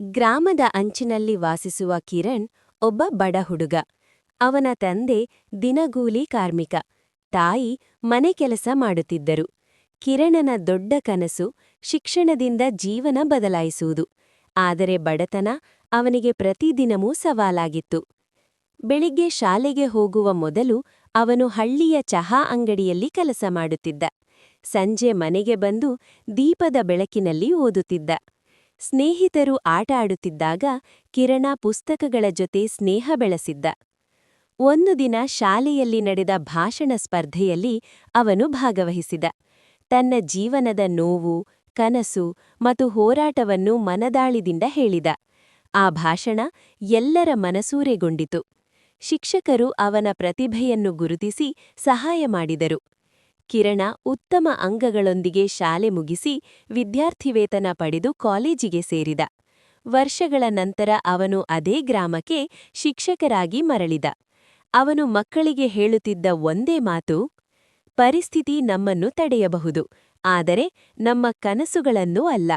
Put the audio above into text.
ಗ್ರಾಮದ ಅಂಚಿನಲ್ಲಿ ವಾಸಿಸುವ ಕಿರಣ್ ಒಬ್ಬ ಬಡ ಹುಡುಗ. ಅವನ ತಂದೆ ದಿನಗೂಲಿ ಕಾರ್ಮಿಕ. ತಾಯಿ ಮನೆ ಕೆಲಸ ಮಾಡುತ್ತಿದ್ದರು. ಕಿರಣನ ದೊಡ್ಡ ಕನಸು ಶಿಕ್ಷಣದಿಂದ ಜೀವನ ಬದಲಾಯಿಸುವುದು. ಆದರೆ ಬಡತನ ಅವನಿಗೆ ಪ್ರತಿದಿನವೂ ಸವಾಲಾಗಿತ್ತು. ಬೆಳಿಗ್ಗೆ ಶಾಲೆಗೆ ಹೋಗುವ ಮೊದಲು ಅವನು ಹಳ್ಳಿಯ ಚಹಾ ಅಂಗಡಿಯಲ್ಲಿ ಕೆಲಸ ಮಾಡುತ್ತಿದ್ದ. ಸಂಜೆ ಮನೆಗೆ ಬಂದು ದೀಪದ ಬೆಳಕಿನಲ್ಲಿ ಓದುತ್ತಿದ್ದ. ಸ್ನೇಹಿತರು ಆಟ ಆಡುತ್ತಿದ್ದಾಗ ಕಿರಣ ಪುಸ್ತಕಗಳ ಜೊತೆ ಸ್ನೇಹ ಬೆಳೆಸಿದ್ದ. ಒಂದು ದಿನ ಶಾಲೆಯಲ್ಲಿ ನಡೆದ ಭಾಷಣ ಸ್ಪರ್ಧೆಯಲ್ಲಿ ಅವನು ಭಾಗವಹಿಸಿದ. ತನ್ನ ಜೀವನದ ನೋವು, ಕನಸು ಮತ್ತು ಹೋರಾಟವನ್ನು ಮನದಾಳಿದಿಂದ ಹೇಳಿದ. ಆ ಭಾಷಣ ಎಲ್ಲರ ಮನಸೂರೆಗೊಂಡಿತು. ಶಿಕ್ಷಕರು ಅವನ ಪ್ರತಿಭೆಯನ್ನು ಗುರುತಿಸಿ ಸಹಾಯ ಮಾಡಿದರು. ಕಿರಣ ಉತ್ತಮ ಅಂಗಗಳೊಂದಿಗೆ ಶಾಲೆ ಮುಗಿಸಿ ವಿದ್ಯಾರ್ಥಿವೇತನ ಪಡೆದು ಕಾಲೇಜಿಗೆ ಸೇರಿದ. ವರ್ಷಗಳ ನಂತರ ಅವನು ಅದೇ ಗ್ರಾಮಕ್ಕೆ ಶಿಕ್ಷಕರಾಗಿ ಮರಳಿದ. ಅವನು ಮಕ್ಕಳಿಗೆ ಹೇಳುತ್ತಿದ್ದ ಒಂದೇ ಮಾತು, ಪರಿಸ್ಥಿತಿ ನಮ್ಮನ್ನು ತಡೆಯಬಹುದು, ಆದರೆ ನಮ್ಮ ಕನಸುಗಳನ್ನೂ ಅಲ್ಲ.